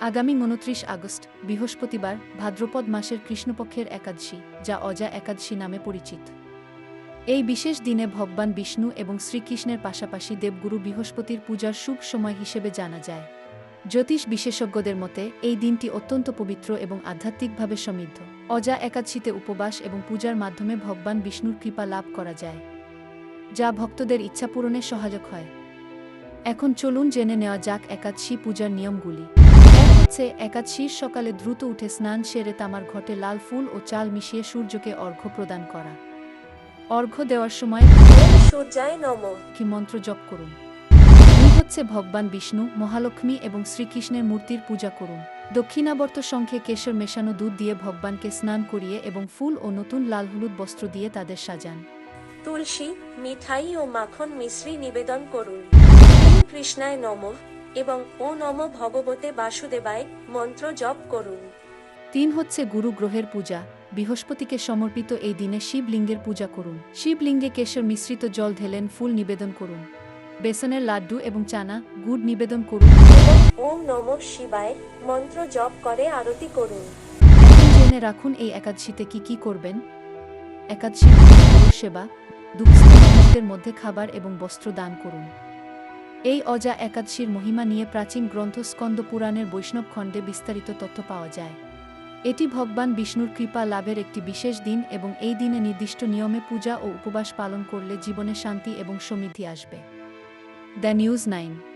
আগামী উনত্রিশ আগস্ট, বৃহস্পতিবার, ভাদ্রপদ মাসের কৃষ্ণপক্ষের একাদশী, যা অজা একাদশী নামে পরিচিত। এই বিশেষ দিনে ভগবান বিষ্ণু এবং শ্রীকৃষ্ণের পাশাপাশি দেবগুরু বৃহস্পতির পূজার শুভ সময় হিসেবে জানা যায়। জ্যোতিষ বিশেষজ্ঞদের মতে, এই দিনটি অত্যন্ত পবিত্র এবং আধ্যাত্মিকভাবে সমৃদ্ধ। অজা একাদশীতে উপবাস এবং পূজার মাধ্যমে ভগবান বিষ্ণুর কৃপা লাভ করা যায়, যা ভক্তদের ইচ্ছা পূরণে সহায়ক হয়। এখন চলুন জেনে নেওয়া যাক একাদশী পূজার নিয়মগুলি। হচ্ছে একাদশীর সকালে দ্রুত উঠে স্নান সেরে তামার ঘটে লাল ফুল ও চাল মিশিয়ে সূর্যকে অর্ঘ্য প্রদান করা। অর্ঘ্য দেওয়ার সময় সূর্যায় নমঃ কি মন্ত্র জপ করুন। হচ্ছে ভগবান বিষ্ণু মহালক্ষ্মী এবং শ্রীকৃষ্ণের মূর্তির পূজা করুন। দক্ষিণাবর্ত সংখ্যে কেশর মেশানো দুধ দিয়ে ভগবানকে স্নান করিয়ে এবং ফুল ও নতুন লাল হলুদ বস্ত্র দিয়ে তাদের সাজান। তুলসী মিঠাই ও মাখন মিশ্রি নিবেদন করুন। কৃষ্ণায় নমঃ। এবং ও নম ভগবতে বাসুদেবায় মন্ত্র জপ করুন। তিন হচ্ছে গুরু গ্রহের পূজা। বৃহস্পতিকে সমর্পিত এই দিনে শিবলিঙ্গের পূজা করুন। শিবলিঙ্গে কেশর মিশ্রিত জল ঢেলেন ফুল নিবেদন করুন। বেসনের লাড্ডু এবং চানা গুড় নিবেদন করুন। ওম নমঃ শিবায় মন্ত্র জপ করে আরতি করুন। জেনে রাখুন এই একাদশীতে কি কি করবেন। একাদশী সেবা মানুষদের মধ্যে খাবার এবং বস্ত্র দান করুন। এই অজা একাদশীর মহিমা নিয়ে প্রাচীন গ্রন্থ স্কন্দ পুরাণের বৈষ্ণব খণ্ডে বিস্তারিত তথ্য পাওয়া যায়। এটি ভগবান বিষ্ণুর কৃপা লাভের একটি বিশেষ দিন এবং এই দিনে নির্দিষ্ট নিয়মে পূজা ও উপবাস পালন করলে জীবনে শান্তি এবং সমৃদ্ধি আসবে। The news nine